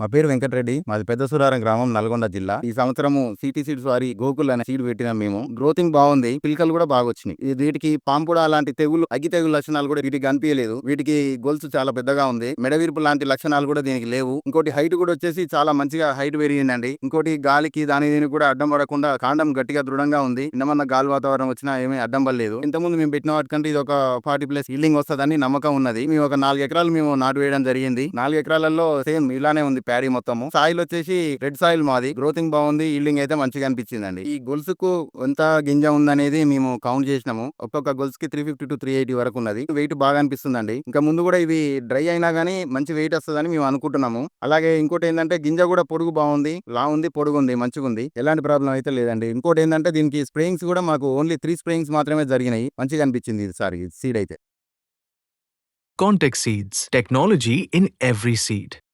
మా పేరు వెంకటరెడ్డి. మాది పెద్ద సురారం గ్రామం నల్గొండ జిల్లా. ఈ సంవత్సరము సిటీ సీడ్స్ వారి గోకుల్ అనే సీడ్ పెట్టిన మేము. గ్రోతింగ్ బాగుంది. పిల్కలు కూడా బాగా వచ్చినాయి. వీటికి పాంపుడ లాంటి తెగులు అగ్గి తెగులు లక్షణాలు కూడా వీటికి కనిపించలేదు. వీటికి గొలుసు చాలా పెద్దగా ఉంది. మెడవీర్పు లాంటి లక్షణాలు కూడా దీనికి లేవు. ఇంకోటి హైట్ కూడా వచ్చేసి చాలా మంచిగా హైట్ పెరిగిందండి. ఇంకోటి గాలికి దాని దీనికి కూడా అడ్డం పడకుండా కాండం గట్టిగా దృఢంగా ఉంది. నిన్నమన్న గాలి వాతావరణం వచ్చినా ఏమీ అడ్డం పడలేదు. ఇంతకుముందు మేము పెట్టిన వాటికంటే ఇది ఒక ఫార్టీ ప్లస్ ఇల్లింగ్ వస్తుందని నమ్మకం ఉన్నది. మేము ఒక నాలుగు ఎకరాలు మేము నాటు వేయడం జరిగింది. నాలుగు ఎకరాలలో సేమ్ ఇలానే ఉంది. ప్యాడీ మొత్తము. సాయిల్ వచ్చేసి రెడ్ సాయిల్ మాది. గ్రోతింగ్ బాగుంది. ఈల్డింగ్ అయితే మంచిగా అనిపించిందండి. ఈ గొలుసుకు ఎంత గింజ ఉందనేది మేము కౌంట్ చేసినాము. ఒక్కొక్క గొలుసుకి three fifty to three eighty వరకు ఉన్నది. వెయిట్ బాగా అనిపిస్తుందండి. ఇంకా ముందు కూడా ఇవి డ్రై అయినా గానీ మంచి వెయిట్ వస్తుందని మేము అనుకుంటున్నాము. అలాగే ఇంకోటి ఏంటంటే గింజ కూడా పొడుగు బాగుంది. లా ఉంది పొడుగు ఉంది మంచిగా ఉంది. ఎలాంటి ప్రాబ్లం అయితే లేదండి. ఇంకోటి ఏంటంటే దీనికి స్ప్రేయింగ్స్ కూడా మాకు ఓన్లీ త్రీ స్ప్రేయింగ్స్ మాత్రమే జరిగినాయి. మంచిగా అనిపించింది ఇది సీడ్ అయితే. Contact Seeds. Technology in every seed.